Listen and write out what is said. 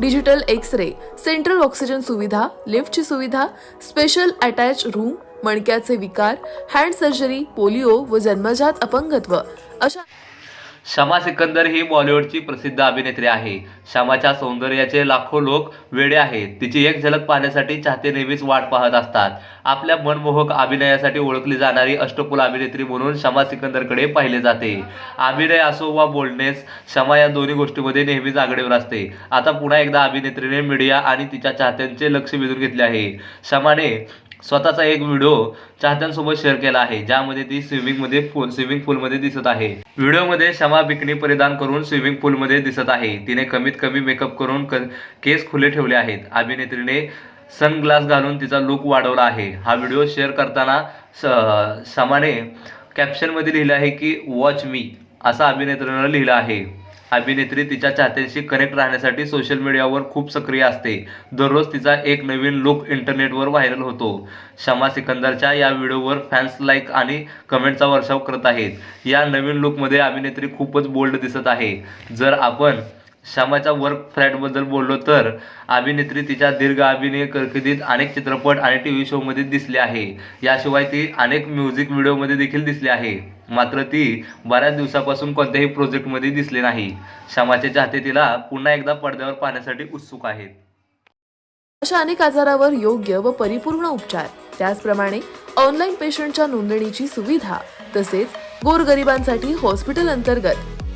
digital X ray central oxygen सुविधा लिफ्टची सुविधा स्पेशल अटॅच रूम मणक्याचे विकार हँड सर्जरी पोलिओ व जन्मजात अपंगत्व अशा शमा सिकंदर ही बॉलिवूडची प्रसिद्ध अभिनेत्री आहे. शमाच्या सौंदर्याचे लाखो लोक वेडे आहेत. तिची एक झलक पाहण्यासाठी चाहते नेहमीच वाट पाहत असतात. आपल्या मनमोहक अभिनयासाठी ओळखली जाणारी अष्टपुल अभिनेत्री म्हणून शमा सिकंदरकडे पाहिले जाते. अभिनय असो वा बोलणेस शमा या दोन्ही गोष्टीमध्ये नेहमीच आघाडीवर असते. आता पुन्हा एकदा अभिनेत्रीने मीडिया आणि तिच्या चाहत्यांचे लक्ष वेधून घेतले आहे. शमाने स्वतःचा एक व्हिडिओ चाहत्यांसोबत शेअर केला आहे ज्यामध्ये ती स्विमिंगमध्ये पूल स्विमिंग पूलमध्ये दिसत आहे. व्हिडिओमध्ये शमा बिकनी परिधान करून स्विमिंग पूलमध्ये दिसत आहे. तिने कमीत कमी मेकअप करून क केस खुले ठेवले आहेत. अभिनेत्रीने सनग्लास घालून तिचा लुक वाढवला आहे. हा व्हिडिओ शेअर करताना स शमाने कॅप्शनमध्ये लिहिलं आहे की वॉच मी असा अभिनेत्रीनं लिहिलं आहे. अभिनेत्री तिच्या चाहत्यांशी कनेक्ट राहण्यासाठी सोशल मीडियावर खूप सक्रिय असते. दररोज तिचा एक नवीन लुक इंटरनेटवर व्हायरल होतो. शमा सिकंदरच्या या व्हिडिओवर फॅन्स लाईक आणि कमेंटचा वर्षाव करत आहेत. या नवीन लुकमध्ये अभिनेत्री खूपच बोल्ड दिसत आहे. जर आपण शमाच्या वर्क फ्लॅटबद्दल बोललो तर अभिनेत्री तिच्या दीर्घ अभिनय कारकिर्दीत अनेक चित्रपट आणि टी व्ही शोमध्ये दिसली आहे. याशिवाय ती अनेक म्युझिक व्हिडिओमध्ये देखील दिसली आहे. मात्र ती बऱ्याच दिवसापासून कोणत्याही प्रोजेक्टमध्ये दिसली नाही. शमाचे चाहते तिला पुन्हा एकदा पडद्यावर पाहण्यासाठी उत्सुक आहेत. अशा अनेक आजारावर योग्य व परिपूर्ण उपचार. त्याचप्रमाणे ऑनलाईन पेशंटच्या नोंदणीची सुविधा तसेच गोरगरिबांसाठी हॉस्पिटल अंतर्गत